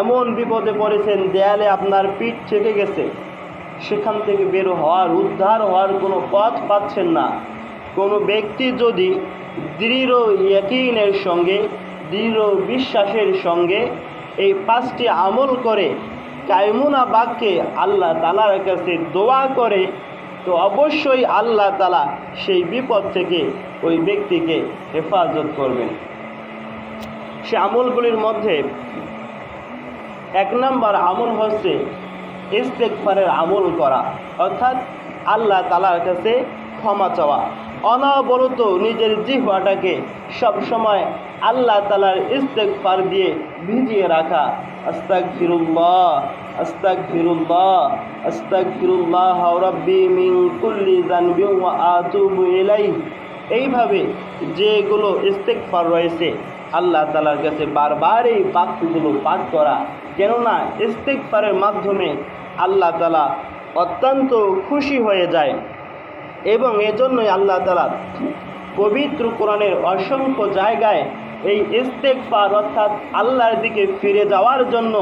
এমন বিপদে পড়েছেন, দেয়ালে আপনার পিঠ ঠেকে গেছে। সেখান থেকে বের হওয়ার, উদ্ধার হওয়ার কোনো পথ পাচ্ছেন না। কোনো ব্যক্তি যদি দৃঢ় ইয়াকিনের সঙ্গে, দৃঢ় বিশ্বাসের সঙ্গে এই পাঁচটি আমল করে, কায়মুনা বাক্যে আল্লাহ তালার কাছে দোয়া করে, তো অবশ্যই আল্লাহ তালা সেই বিপদ থেকে ওই ব্যক্তিকে হেফাজত করবেন। সে আমলগুলির মধ্যে এক নম্বর আমল হচ্ছে ইস্তেকফারের আমল করা, অর্থাৎ আল্লাহ তালার কাছে ক্ষমা চাওয়া। অনবরত নিজের জিহ্বাটাকে সবসময় আল্লাহ তালার ইস্তেকফার দিয়ে ভিজিয়ে রাখা। আস্তাক ফিরুল্লাহ আস্তাক ফিরুল্লাহ আস্তাক ফিরুল্লাহ রব্বি মিন কুল্লি জানবি আতুবু ইলাইহি। এইভাবে যেগুলো ইস্তেকফার রয়েছে আল্লাহ তালার কাছে বারবার এই বাক্যগুলো পাঠ করা, কেননা ইস্তেকফারের মাধ্যমে আল্লাহ তালা অত্যন্ত খুশি হয়ে যায়। এবং এজন্যই আল্লাহ তালা পবিত্র কোরআনের অসংখ্য জায়গায় এই ইস্তেকফার অর্থাৎ আল্লাহর দিকে ফিরে যাওয়ার জন্য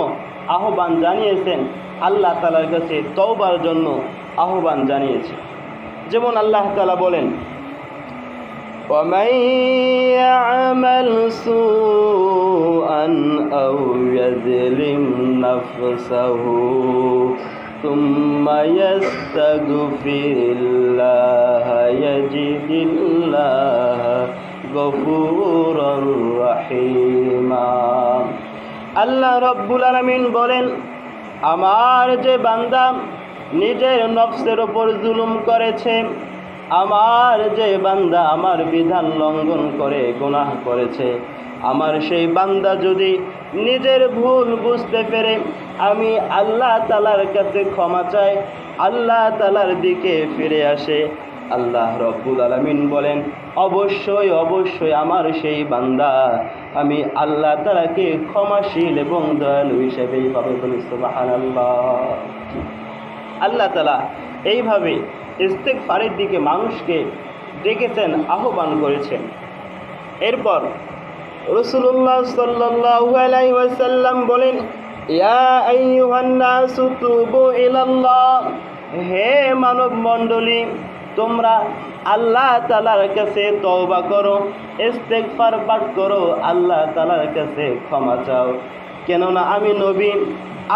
আহ্বান জানিয়েছেন। আল্লাহ তালার কাছে তওবার জন্য আহ্বান জানিয়েছে। যেমন আল্লাহ তালা বলেন ومن يعمل سوءا أو يظلم نفسه ثم يستغفر الله يجد الله غفورا رحيما আল্লাহ রব্বুল আলমিন বলেন আমার যে বান্দা নিজের নফসের ওপর জুলুম করেছে আমার যে বান্দা আমার বিধান লঙ্ঘন করে, গুনাহ করেছে, আমার সেই বান্দা যদি নিজের ভুল বুঝতে পেরে, আমি আল্লাহ তালার কাছে ক্ষমা চাই, আল্লাহ তালার দিকে ফিরে আসে। আল্লাহ রব্বুল আলমিন বলেন, অবশ্যই অবশ্যই আমার সেই বান্দা, আমি আল্লাহ তালাকে ক্ষমাশীল এবং দয়ালু হিসেবেই পাবে বলি সুবহানাল্লাহ। আল্লাহ তালা এইভাবে ইস্তেকফারের দিকে মানুষকে ডেকেছেন, আহ্বান করেছেন। এরপর রসুল্লাহ ওয়াসাল্লাম বলেন হে মানব মণ্ডলী তোমরা আল্লাহ তালার কাছে তওবা করো, ইস্তেগফার পাঠ করো, আল্লাহ তালার কাছে ক্ষমা চাও। কেননা আমি নবীন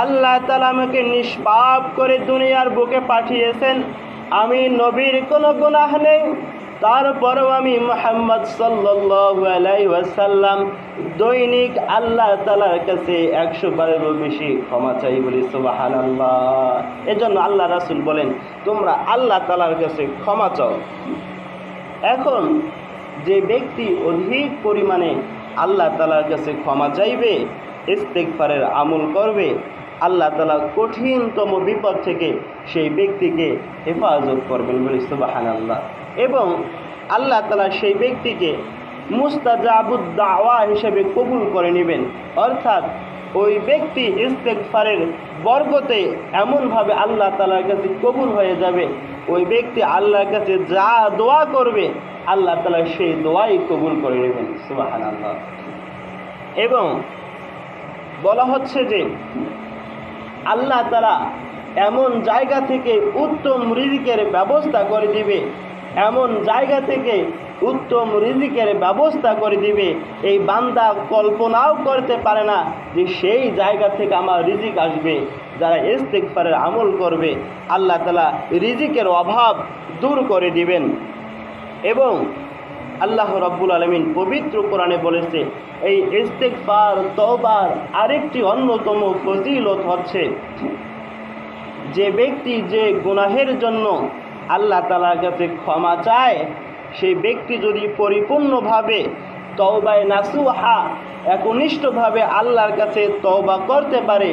আল্লাহ তালা আমাকে নিষ্পাপ করে দুনিয়ার বুকে পাঠিয়েছেন আমি নবীর কোনো গুনাহ নেই। তারপরেও আমি মোহাম্মদ ওয়াসাল্লাম দৈনিক আল্লাহ তালার কাছে একশো বারেরও বেশি ক্ষমা চাই বলি, সুবহানাল্লাহ। এজন্য আল্লাহ রাসুল বলেন, তোমরা আল্লাহ তালার কাছে ক্ষমা চাও। এখন যে ব্যক্তি অধিক পরিমাণে আল্লাহ তালার কাছে ক্ষমা চাইবে ইস্তেকফারের আমল করবে আল্লাহ তালা কঠিনতম বিপদ থেকে সেই ব্যক্তিকে হেফাজত করবেন বলে সুবাহান আল্লাহ এবং আল্লাহ তালা সেই ব্যক্তিকে মুস্তাজাবুদ্দাওয়া হিসেবে কবুল করে নেবেন। অর্থাৎ ওই ব্যক্তি ইস্তেকফারের বর্গতে এমনভাবে আল্লাহ তালার কাছে কবুল হয়ে যাবে। ওই ব্যক্তি আল্লাহর কাছে যা দোয়া করবে, আল্লাহ তালা সেই দোয়াই কবুল করে নেবেন সুবাহান আল্লাহ এবং বলা হচ্ছে যে আল্লাহ তারা এমন জায়গা থেকে উত্তম রিজিকের ব্যবস্থা করে দিবে। এমন জায়গা থেকে উত্তম রিজিকের ব্যবস্থা করে দিবে। এই বান্দা কল্পনাও করতে পারে না যে সেই জায়গা থেকে আমার রিজিক আসবে। যারা ইস্তেকফারের আমল করবে, আল্লাহ তালা রিজিকের অভাব দূর করে দিবেন। এবং আল্লাহ রব্বুল আলমিন পবিত্র কোরআনে বলেছে, এই ইস্তেকফার তওবার আরেকটি অন্যতম ফজিলত হচ্ছে যে ব্যক্তি যে গুনাহের জন্য আল্লাহ তালার কাছে ক্ষমা চায়, সেই ব্যক্তি যদি পরিপূর্ণভাবে তওবায় নাসুহা, একনিষ্ঠভাবে আল্লাহর কাছে তওবা করতে পারে,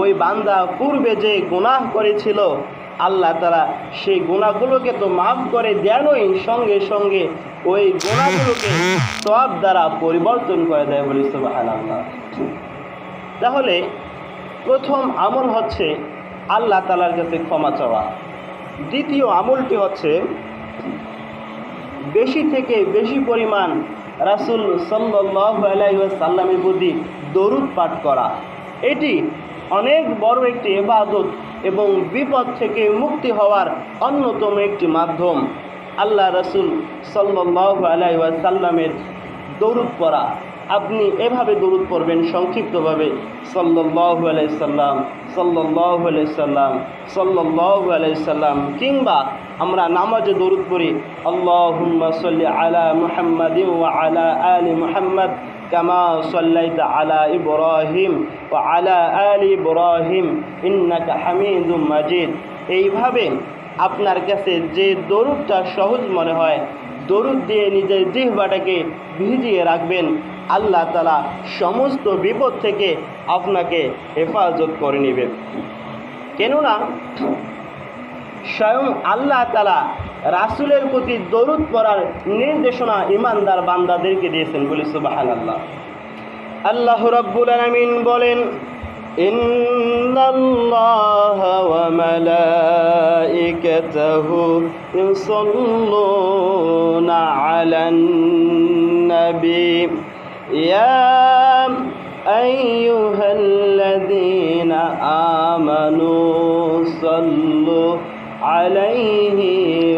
ওই বান্দা পূর্বে যে গুনাহ করেছিল, আল্লাহ তারা সেই গুণাগুলোকে তো মাফ করে দেনই সঙ্গে সঙ্গে ওই গুণাগুলোকে সব দ্বারা পরিবর্তন করে দেয় বলি সুবাহান আল্লাহ তাহলে প্রথম আমল হচ্ছে আল্লাহ তালার কাছে ক্ষমা চাওয়া। দ্বিতীয় আমলটি হচ্ছে বেশি থেকে বেশি পরিমাণ রাসুল সাল্লাহ আলাইসাল্লামের প্রতি দরুদ পাঠ করা। এটি অনেক বড় একটি ইবাদত এবং বিপদ থেকে মুক্তি হওয়ার অন্যতম একটি মাধ্যম। আল্লাহ রসুল সাল্লাহ আলাইসাল্লামের দৌরুদ পড়া। আপনি এভাবে দরুদ পড়বেন সংক্ষিপ্তভাবে। সাল্লাহ আলাইসাল্লাম সাল্লাহ আলাইসাল্লাম সাল্লাহ আলাইসাল্লাম কিংবা আমরা নামাজে দরুদ পড়ি, আল্লাহুম্মা সাল্লি আলা মুহাম্মাদ ওয়া আলা আলি মুহাম্মদ কামা সাল্লাইতা আলা ইব্রাহিম ওয়া আলা আলি ইব্রাহিম ইন্নাকা হামিদুম মাজিদ। এইভাবে আপনার কাছে যে দরুদটা সহজ মনে হয়, দরুদ দিয়ে নিজের জিহ্বাটাকে ভিজিয়ে রাখবেন। আল্লাহ তালা সমস্ত বিপদ থেকে আপনাকে হেফাজত করে নেবে কেননা, স্বয়ং আল্লাহ তালা রাসুলের প্রতি দরুদ পড়ার নির্দেশনা ইমানদার বান্দাদেরকে দিয়েছেন বলে সুবাহান আল্লাহ আল্লাহ রব্বুল আলমিন বলেন إن الله وملائكته يصلون على النبي يا أيها الذين آمنوا صلوا عليه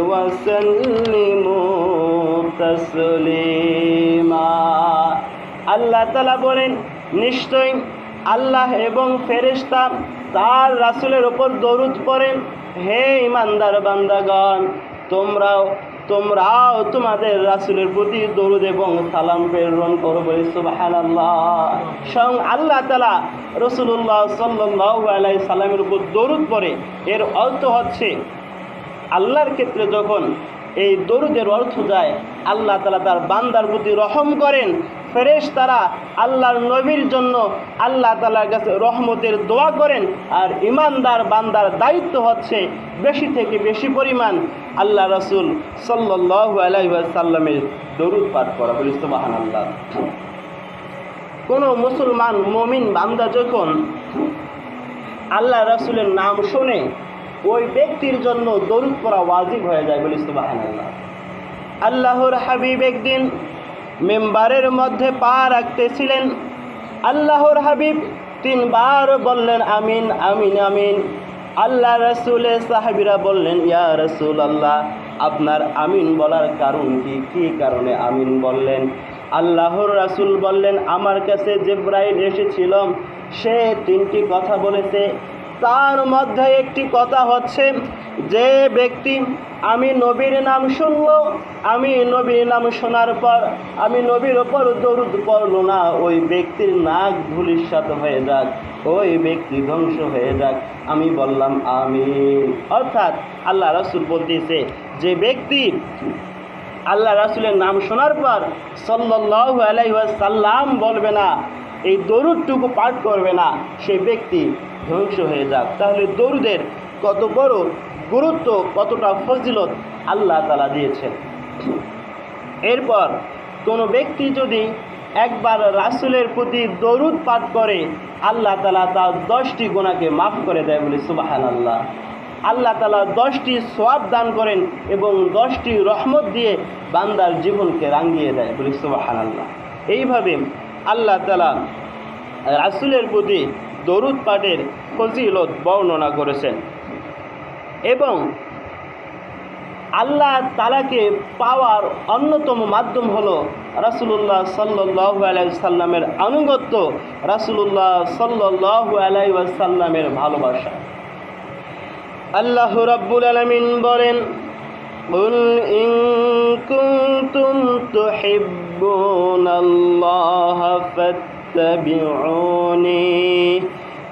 وسلموا تسليما আল্লাহ তালা বলেন নিশ্চয়ই আল্লাহ এবং ফেরেশতা তার রাসুলের ওপর দরুদ পড়েন। হে ইমানদার বান্দাগণ, তোমরাও তোমরাও তোমাদের রাসুলের প্রতি দরুদ এবং সালাম প্রেরণ করো বলে সুবাহান আল্লাহ স্বয়ং আল্লাহ তালা রসুল্লাহ সাল্লাহ আলাই সালামের উপর দরুদ পড়ে। এর অর্থ হচ্ছে, আল্লাহর ক্ষেত্রে যখন এই দরুদের অর্থ যায়, আল্লাহ তালা তার বান্দার প্রতি রহম করেন। ফেরেশ তারা আল্লাহর নবীর জন্য আল্লাহ তালার কাছে রহমতের দোয়া করেন আর ইমানদার বান্দার দায়িত্ব হচ্ছে বেশি থেকে বেশি পরিমাণ আল্লাহ রসুল সাল্লাহ আলাইসাল্লামের দরুদ পাঠ করা বলি সুবাহান আল্লাহ কোনো মুসলমান মমিন বান্দা যখন আল্লাহ রসুলের নাম শোনে ওই ব্যক্তির জন্য দরুদ পড়া ওয়াজিব হয়ে যায় বলি তো আল্লাহ আল্লাহর হাবিব একদিন মেম্বারের মধ্যে পা রাখতেছিলেন। আল্লাহর হাবিব তিনবার বললেন, আমিন আমিন আমিন। আল্লাহ রসুলের সাহাবিরা বললেন, ইয়া রসুল আল্লাহ আপনার আমিন বলার কারণ কি? কী কারণে আমিন বললেন? আল্লাহর রাসুল বললেন, আমার কাছে জেব্রাইল এসেছিল, সে তিনটি কথা বলেছে। তার মধ্যে একটি কথা হচ্ছে, যে ব্যক্তি আমি নবীর নাম শুনল, আমি নবীর নাম শোনার পর আমি নবীর ওপর দরুদ পড়ল না। ওই ব্যক্তির নাক ধুলিস্বাত হয়ে যাক, ওই ব্যক্তি ধ্বংস হয়ে যাক। আমি বললাম আমি অর্থাৎ আল্লাহ রাসুল বলতেছে, যে ব্যক্তি আল্লাহ রাসুলের নাম শোনার পর সাল্লাহ আলাইসাল্লাম বলবে না এই দরুদটুকু পাঠ করবে না, সে ব্যক্তি ধ্বংস হয়ে যাক। তাহলে দরুদের কত বড় গুরুত্ব, কতটা ফজিলত আল্লাহ তালা দিয়েছেন। এরপর কোনো ব্যক্তি যদি একবার রাসুলের প্রতি দরুদ পাঠ করে, আল্লাহ তালা তার দশটি গোনাকে মাফ করে দেয় বলে সুবাহান আল্লাহ আল্লাহ তালা দশটি সোয়াব দান করেন এবং দশটি রহমত দিয়ে বান্দার জীবনকে রাঙ্গিয়ে দেয় বলে সুবাহান আল্লাহ এইভাবে আল্লাহ তালা রাসুলের প্রতি দরুদ পাঠের ফজিলত বর্ণনা করেছেন এবং আল্লাহ তালাকে পাওয়ার অন্যতম মাধ্যম হলো রাসুলুল্লাহ সাল্লাহ আলাইসাল্লামের আনুগত্য রাসুলুল্লাহ সাল্লাহ আলাইসাল্লামের ভালোবাসা আল্লাহ রাব্বুল আলমিন বলেন قل إن كنتم تحبون الله فاتبعوني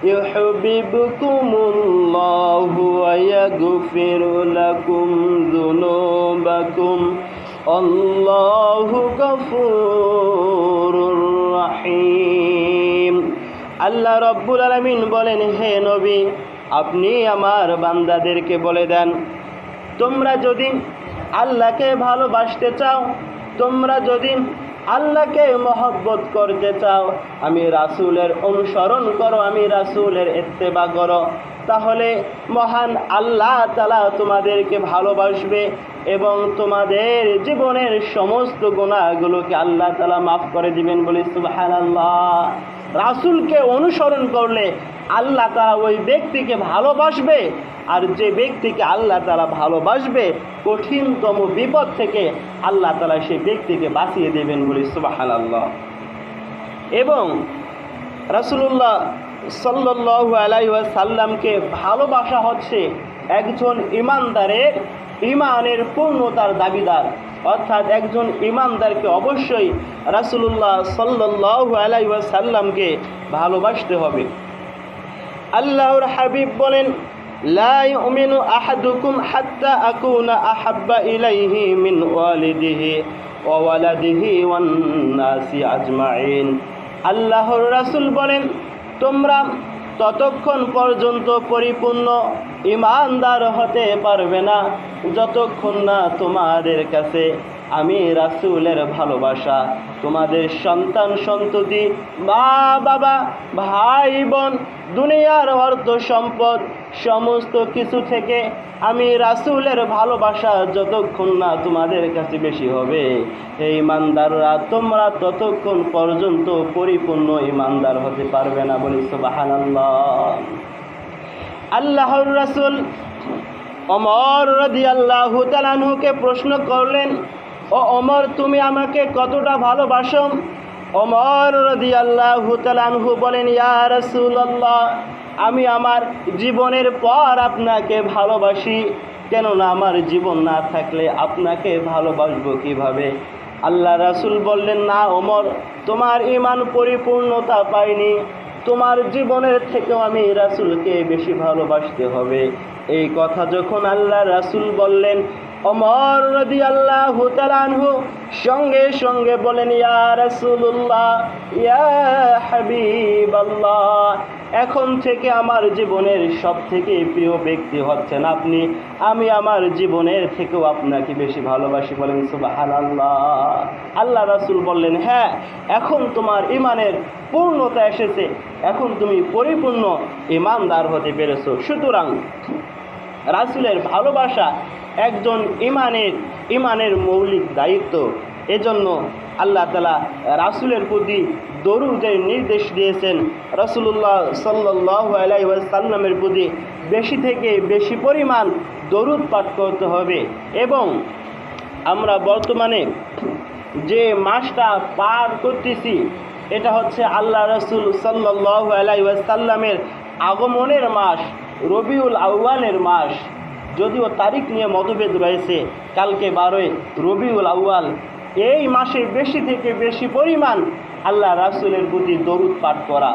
يحببكم الله ويغفر لكم ذنوبكم الله غفور رحيم আল্লাহ রব্বুল আলমিন বলেন হে নবী আপনি আমার বান্দাদেরকে বলে দেন তোমরা যদি আল্লাহকে ভালোবাসতে চাও তোমরা যদি আল্লাহকে মহব্বত করতে চাও, আমি রাসুলের অনুসরণ করো, আমি রাসুলের এত্তেবা করো। তাহলে মহান আল্লাহ তালা তোমাদেরকে ভালোবাসবে এবং তোমাদের জীবনের সমস্ত গুণাগুলোকে আল্লাহ তালা মাফ করে দিবেন বলে সুবাহ আল্লাহ রাসুলকে অনুসরণ করলে আল্লাহ তারা ওই ব্যক্তিকে ভালোবাসবে। আর যে ব্যক্তিকে আল্লাহ তারা ভালোবাসবে, কঠিনতম বিপদ থেকে আল্লাহ তালা সেই ব্যক্তিকে বাঁচিয়ে দেবেন বলে সুবাহান আল্লাহ এবং রাসুলুল্লাহ সাল্লাহ আলাই সাল্লামকে ভালোবাসা হচ্ছে একজন ইমানদারের ইমানের পূর্ণতার দাবিদার। অর্থাৎ একজন ইমানদারকে অবশ্যই রাসুলুল্লাহ সাল্লাহ আলাই সাল্লামকে ভালোবাসতে হবে। আল্লাহর হাবিব বলেন আহাদুকুম হাত্তা আকুনা আহাব্বা ইলাইহি মিন ওয়ালিদিহি ওয়া ওয়ালাদিহি ওয়ান নাসি আজমাইন। আল্লাহর রাসূল বলেন, তোমরা ততক্ষণ পর্যন্ত পরিপূর্ণ ইমানদার হতে পারবে না যতক্ষণ না তোমাদের কাছে আমি রাসূলের ভালোবাসা, তোমাদের সন্তান সন্ততি, মা, বাবা, ভাই, বোন, দুনিয়ার অর্থ সম্পদ, সমস্ত কিছু থেকে আমি রাসূলের ভালোবাসা যতক্ষণ না তোমাদের কাছে বেশি হবে। এই ইমানদাররা, তোমরা ততক্ষণ পর্যন্ত পরিপূর্ণ ইমানদার হতে পারবে না বলি সুবহানাল্লাহ। আল্লাহর রাসূল অমর রদি আল্লাহ তালানহুকে প্রশ্ন করলেন ও অমর তুমি আমাকে কতটা ভালোবাসো? অমর রদি আল্লাহ তালানহু বলেন, ইয়া রসুল্লাহ আমি আমার জীবনের পর আপনাকে ভালোবাসি, কেননা আমার জীবন না থাকলে আপনাকে ভালোবাসবো কীভাবে? আল্লাহ রাসূল বললেন, না ওমর, তোমার ইমান পরিপূর্ণতা পাইনি, তোমার জীবনের থেকেও আমি রাসূলকে বেশি ভালোবাসতে হবে। এই কথা যখন আল্লাহ রাসূল বললেন অমর রদি আল্লাহ তালানহু সঙ্গে সঙ্গে বলেন, ইয়া রাসূলুল্লাহ, ইয়া হাবিব আল্লাহ এখন থেকে আমার জীবনের সব থেকে প্রিয় ব্যক্তি হচ্ছেন আপনি। আমি আমার জীবনের থেকেও আপনাকে বেশি ভালোবাসি। বলেন সুবাহান আল্লাহ আল্লাহ রাসূল বললেন হ্যাঁ এখন তোমার ইমানের পূর্ণতা এসেছে। এখন তুমি পরিপূর্ণ ইমানদার হতে পেরেছ। সুতরাং রাসূলের ভালোবাসা একজন ইমানের ইমানের মৌলিক দায়িত্ব। এজন্য আল্লাহ তালা রাসূলের প্রতি দরুদের নির্দেশ দিয়েছেন, রাসূলুল্লাহ সাল্লাহ আলাইসাল্লামের প্রতি বেশি থেকে বেশি পরিমাণ দরুদ পাঠ করতে হবে এবং আমরা বর্তমানে যে মাসটা পার করতেছি, এটা হচ্ছে আল্লাহ রসুল সাল্লাহ আলাইসাল্লামের আগমনের মাস, রবিউল আউয়ালের মাস। যদিও তারিখ নিয়ে মতভেদ রয়েছে, কালকে বারোই রবিউল আউয়াল। এই মাসে বেশি থেকে বেশি পরিমাণ আল্লাহ রাসুলের প্রতি দরুদ পাঠ করা,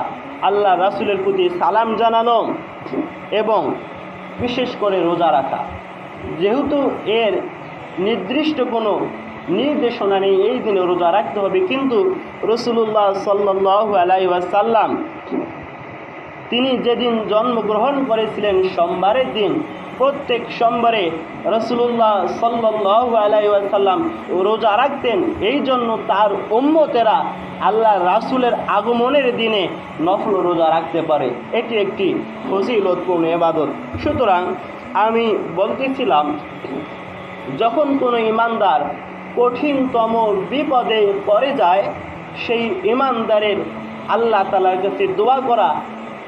আল্লাহ রাসুলের প্রতি সালাম জানানো এবং বিশেষ করে রোজা রাখা। যেহেতু এর নির্দিষ্ট কোনো নির্দেশনা নেই, এই দিনে রোজা রাখতে হবে, কিন্তু রসুল্লাহ সাল্লাহ আলাই ওয়াসাল্লাম, তিনি যেদিন জন্মগ্রহণ করেছিলেন সোমবারের দিন প্রত্যেক সোমবারে রসুল্লাহ সাল্লাহ আলাইসাল্লাম রোজা রাখতেন। এই জন্য তার উম্মতেরা আল্লাহ রাসুলের আগমনের দিনে নফল রোজা রাখতে পারে। এটি একটি ফজিলতপূর্ণ এবাদত সুতরাং আমি বলতেছিলাম, যখন কোনো ইমানদার কঠিনতম বিপদে পড়ে যায়, সেই ইমানদারের আল্লাহ তালার কাছে দোয়া করা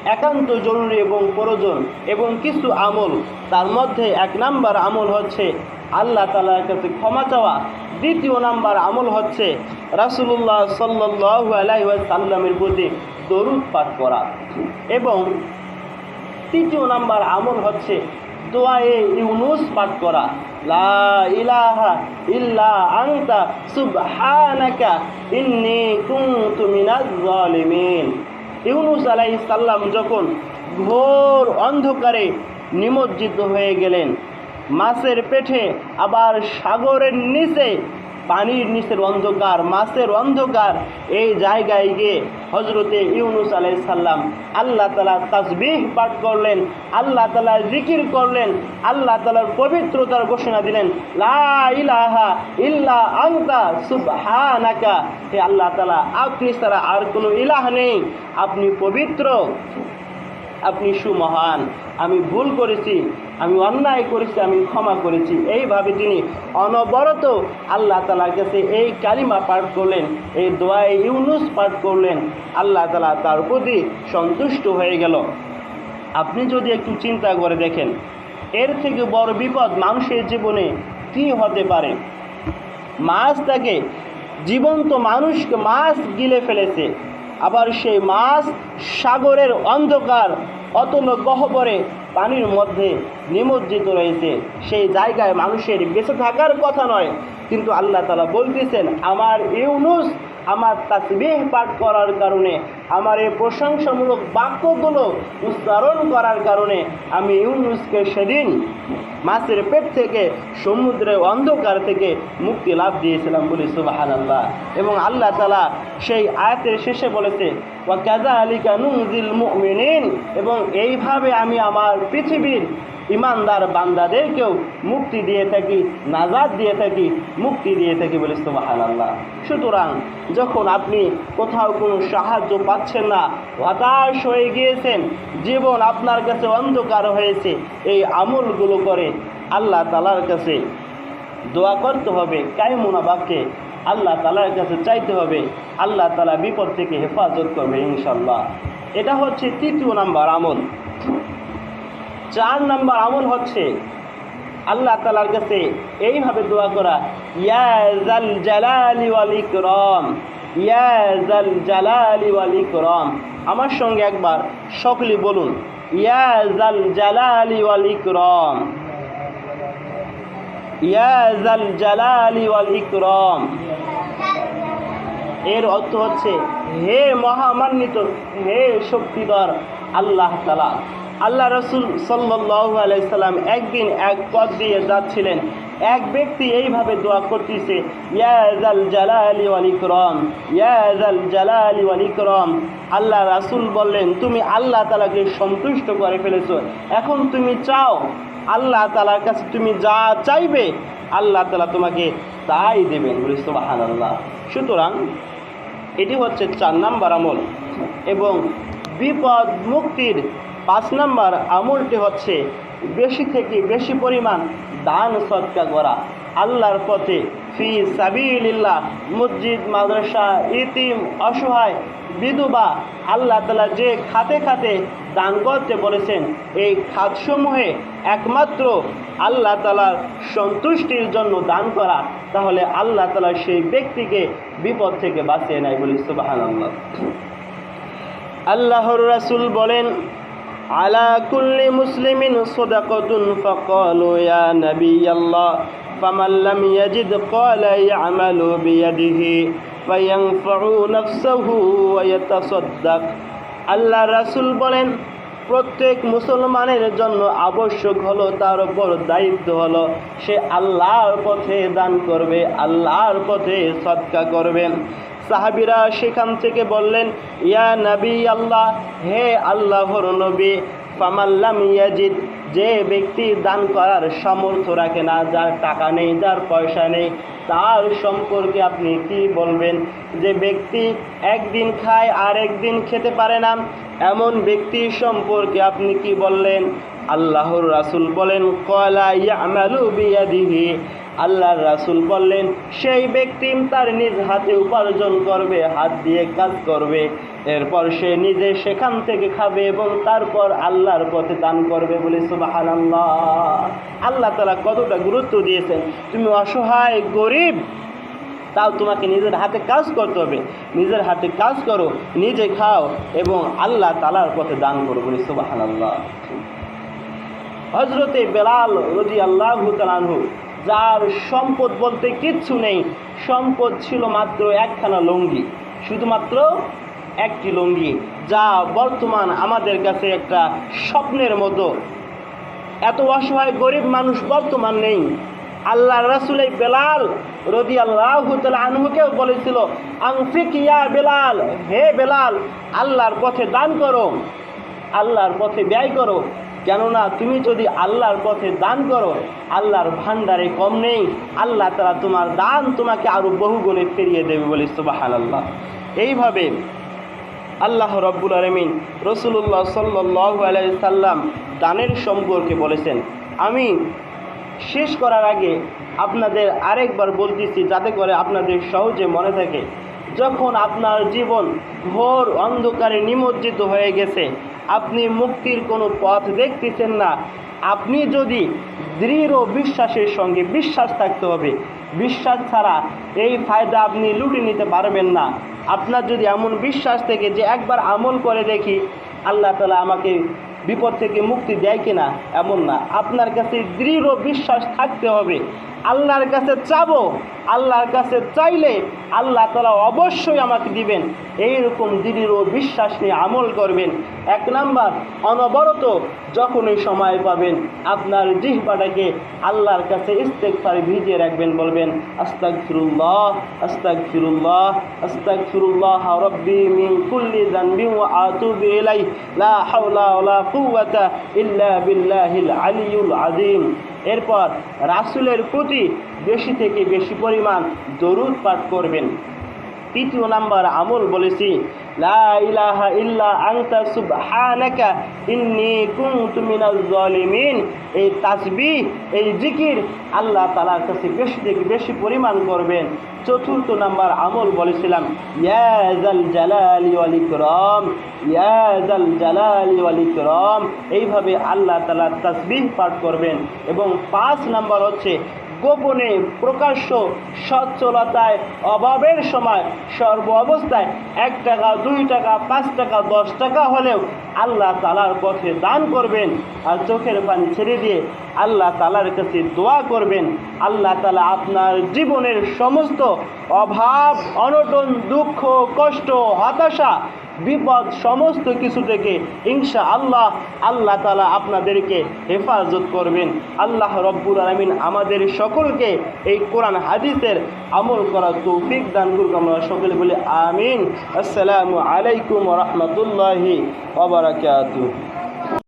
একান্ত জরুরি এবং প্রয়োজন এবং কিছু আমল। তার মধ্যে এক নাম্বার আমল হচ্ছে আল্লাহ তালার কাছে ক্ষমা চাওয়া। দ্বিতীয় নাম্বার আমল হচ্ছে রাসুলুল্লাহ সাল্লাহ আলাইসাল্লামের প্রতি দরুদ পাঠ করা। এবং তৃতীয় নাম্বার আমল হচ্ছে দোয়ায়ে ইউনুস পাঠ করা। লা ইলাহা ইল্লা আনতা সুবহানাকা ইন্নী কুনতু মিনাজ জালিমিন ইউনুস আলাই সাল্লাম যখন ঘোর অন্ধকারে নিমজ্জিত হয়ে গেলেন মাছের পেটে আবার সাগরের নিচে পানির নিচের অন্ধকার, মাছের অন্ধকার। এই জায়গায় গিয়ে হজরতে ইউনুস আলাই সাল্লাম আল্লাহ তালা তাজবিহ পাঠ করলেন, আল্লাহ তালা জিকির করলেন, আল্লাহ তালার পবিত্রতার ঘোষণা দিলেন, লা ইলাহা ইল্লা আংতা সুবহানাকা। হে আল্লাহ তালা আপনি ছাড়া আর কোনো ইলাহ নেই। আপনি পবিত্র, আপনি সুমহান। আমি ভুল করেছি। আমি অন্যায় করেছি, আমি ক্ষমা করেছি। এইভাবে তিনি অনবরত আল্লাহ তালার কাছে এই কালিমা পাঠ করলেন, এই দোয়াই ইউনুস পাঠ করলেন। আল্লাহ তালা তার প্রতি সন্তুষ্ট হয়ে গেল। আপনি যদি একটু চিন্তা করে দেখেন, এর থেকে বড় বিপদ মানুষের জীবনে কি হতে পারে? মাছ তাকে জীবন্ত মানুষকে মাছ গিলে ফেলেছে, আবার সেই মাছ সাগরের অন্ধকার অতল গহ্বরে পানির মধ্যে নিমজ্জিত রয়েছে। সেই জায়গায় মানুষের বেঁচে থাকার কথা নয়। কিন্তু আল্লাহ তালা বলতেছেন, আমার ইউনুস আমার তাসবিহ পাঠ করার কারণে, আমার এই প্রশংসামূলক বাক্যগুলো উচ্চারণ করার কারণে আমি ইউনুসকে সেদিন মাছের পেট থেকে, সমুদ্রের অন্ধকার থেকে মুক্তি লাভ দিয়েছিলাম বলি সুবাহান আল্লাহ এবং আল্লাহ তালা সেই আয়াতের শেষে বলেছে, ওয়া কাজা আলিকা নুজিল মুমিনিন এবং এইভাবে আমি আমার পৃথিবীর ইমানদার বান্দাদেরকেও মুক্তি দিয়ে থাকি, নাজাদ দিয়ে থাকি, মুক্তি দিয়ে থাকি বলে সুবাহান আল্লাহ সুতরাং যখন আপনি কোথাও কোনো সাহায্য পাচ্ছেন না, হতাশ হয়ে গিয়েছেন, জীবন আপনার কাছে অন্ধকার হয়েছে, এই আমলগুলো করে আল্লাহ তালার কাছে দোয়া করতে হবে কায়মুনা বাক্যে আল্লাহ তালার কাছে চাইতে হবে, আল্লাহ তালা বিপদ থেকে হেফাজত করবে ইনশাল্লাহ এটা হচ্ছে তৃতীয় নাম্বার আমল। চার নাম্বার আমল হচ্ছে আল্লাহ তালার কাছে এইভাবে দোয়া করা ইয়াজাল জালালি ওয়াল ইকরাম ইয়াজাল জালালি ওয়াল ইকরাম। আমার সঙ্গে একবার সকলে বলুন ইয়াজাল জালালি ওয়াল ইকরাম ইয়াজাল জালালি ওয়াল ইকরাম। এর অর্থ হচ্ছে, হে মহামান্বিত, হে শক্তিধর আল্লাহ তালা আল্লাহ রসুল সাল্লাহ আলাইসাল্লাম একদিন এক পথ দিয়ে যাচ্ছিলেন। এক ব্যক্তি এইভাবে দোয়া করতেছে ইয়াজাল জালালি ওয়াল ইকরাম ইয়াজাল জালালি আলী ইকরাম। আল্লাহ রাসুল বললেন, তুমি আল্লাহ তালাকে সন্তুষ্ট করে ফেলেছো। এখন তুমি চাও, আল্লাহ তালার কাছে তুমি যা চাইবে, আল্লাহ তালা তোমাকে তাই দেবেন বলে সুবাহান আল্লাহ সুতরাং এটি হচ্ছে চার নাম্বার আমল এবং বিপদ মুক্তির পাঁচ নম্বর আমলটি হচ্ছে বেশি থেকে বেশি পরিমাণ দান সৎকা করা। আল্লাহর পথে ফি সাবিলিল্লাহ, মসজিদ, মাদ্রাসা, ইতিম, অসহায়, বিধবা, আল্লাহ তালা যে খাতে খাতে দান করতে বলেছেন, এই খাতসমূহে একমাত্র আল্লাহ তালার সন্তুষ্টির জন্য দান করা, তাহলে আল্লাহ তালা সেই ব্যক্তিকে বিপদ থেকে বাঁচিয়ে নেয় বলি আল্লাহ আল্লাহর রাসূল বলেন আলা কুল্লি মুসলিমিন সাদাকাতুন ফাকালু ইয়া নাবিয়াল্লাহ, ফামান লাম ইয়াজিদ ক্বালা ইয়ামালু বিয়াদিহি, ফায়ানফাউ নাফসাহু ওয়া ইয়াতাসাদ্দাক। আল্লাহ রাসূল বলেন, প্রত্যেক মুসলমানের জন্য আবশ্যক হলো তার উপর দায়িত্ব হলো, সে আল্লাহর পথে দান করবে, আল্লাহর পথে সৎকা করবে সাহাবিরা সেখান থেকে বললেন, ইয়া নবী আল্লাহ, হে আল্লাহর নবী ফামাল্লাম ইয়াজিদ, যে ব্যক্তি দান করার সামর্থ্য রাখে না, যার টাকা নেই, যার পয়সা নেই, তার সম্পর্কে আপনি কি বলবেন? যে ব্যক্তি একদিন খায় আর একদিন খেতে পারে না, এমন ব্যক্তি সম্পর্কে আপনি কি বললেন? আল্লাহর রাসুল বলেন, কলা ইয়ামালু বিয়াদিহি আল্লাহর রাসূল বললেন, সেই ব্যক্তি তার নিজ হাতে উপার্জন করবে, হাত দিয়ে কাজ করবে। এরপর সে নিজে সেখান থেকে খাবে এবং তারপর আল্লাহর পথে দান করবে বলে সুবহানাল্লাহ। আল্লাহ তাআলা কতটা গুরুত্ব দিয়েছেন। তুমি অসহায়, গরিব, তাও তোমাকে নিজের হাতে কাজ করতে হবে। নিজের হাতে কাজ করো, নিজে খাও এবং আল্লাহ তালার পথে দান করো বলে সুবহানাল্লাহ। হজরতে বেলাল রজি আল্লাহ যার সম্পদ বলতে কিচ্ছু নেই। সম্পদ ছিল মাত্র একখানা লুঙ্গি, শুধুমাত্র একটি লুঙ্গি, যা বর্তমান আমাদের কাছে একটা স্বপ্নের মতো। এত অসহায় গরিব মানুষ বর্তমান নেই। আল্লাহ রাসুল এই বেলাল রদি আল্লাহ আনহুকেও বলেছিল, আংফিক ইয়া বেলাল, হে বেলাল, আল্লাহর পথে দান করো, আল্লাহর পথে ব্যয় করো। কেননা তুমি যদি আল্লাহর পথে দান করো, আল্লাহর ভান্ডারে কম নেই। আল্লাহ তারা তোমার দান তোমাকে আরও বহুগুণে ফিরিয়ে দেবে বলে সুবাহান আল্লাহ এইভাবে আল্লাহ রব্বুল আলমিন রসুল্লাহ সাল্লাহ সাল্লাম দানের সম্পর্কে বলেছেন, আমি শেষ করার আগে আপনাদের আরেকবার বলতেছি যাতে করে আপনাদের সহজে মনে থাকে যখন আপনার জীবন ঘোর অন্ধকারে নিমজ্জিত হয়ে গেছে, আপনি মুক্তির কোনো পথ দেখতেছেন না। আপনি যদি দৃঢ় বিশ্বাসের সঙ্গে বিশ্বাস থাকতে হবে, বিশ্বাস ছাড়া এই ফায়দা আপনি লুটে নিতে পারবেন না। আপনার যদি এমন বিশ্বাস থেকে যে একবার আমল করে দেখি, আল্লাহ তালা আমাকে বিপদ থেকে মুক্তি দেয় কিনা, এমন না। আপনার কাছে দৃঢ় বিশ্বাস থাকতে হবে। আল্লাহর কাছে চাবো, আল্লাহর কাছে চাইলে আল্লাহ তালা অবশ্যই আমাকে দিবেন। এইরকম দৃঢ় বিশ্বাস নিয়ে আমল করবেন। এক নাম্বার, অনবরত যখনই সময় পাবেন, আপনার জিহ্বাটাকে আল্লাহর কাছে ইস্তেকফার ভিজিয়ে রাখবেন, বলবেন আস্তাক ফিরুল্লাহ আস্তাক ফিরুল্লাহ আস্তাক ফিরুল্লাহ রব্বি মিন কুল্লি জানবি ওয়া আতুবু ইলাই লা হাওলা ওয়ালা কুওয়াতা ইল্লা বিল্লাহিল আলিয়ুল আযীম। এরপর রাসুলের প্রতি বেশি থেকে বেশি পরিমাণ দরুদ পাঠ করবেন। তৃতীয় নাম্বার আমল বলেছি লা ইলাহা ইল্লা আনতা সুবহানাকা ইন্নী কুনতু মিনাজ জালিমিন। এই তাসবিহ এই জিকির আল্লাহ তাআলার কাছে বেশি থেকে বেশি পরিমাণ করবেন। চতুর্থ নাম্বার আমল বলেছিলাম, ইয়া জাল জালালি ওয়াল ইকরাম, ইয়া জাল জালালি ওয়াল ইকরাম। এইভাবে আল্লাহ তাআলার তাসবিহ পাঠ করবেন। এবং পাঁচ নাম্বার হচ্ছে গোপনে প্রকাশ্য সচ্ছলতায়, অভাবের সময় সর্ব অবস্থায় এক টাকা, দুই টাকা, পাঁচ টাকা, দশ টাকা হলেও আল্লাহ তালার পথে দান করবেন আর চোখের পানি ছেড়ে দিয়ে আল্লাহ তালার কাছে দোয়া করবেন। আল্লাহ তালা আপনার জীবনের সমস্ত অভাব, অনটন, দুঃখ, কষ্ট, হতাশা বিপদ সমস্ত কিছু থেকে ইনশা আল্লাহ আল্লাহ তালা আপনাদেরকে হেফাজত করবেন। আল্লাহ রব্বুর আলমিন আমাদের সকলকে এই কোরআন হাদিসের আমল করার তৌফিক দান করুক। আমরা সকলে বলি আমিন। আসসালামু আলাইকুম রহমতুল্লাহি ওবরাকাতুহ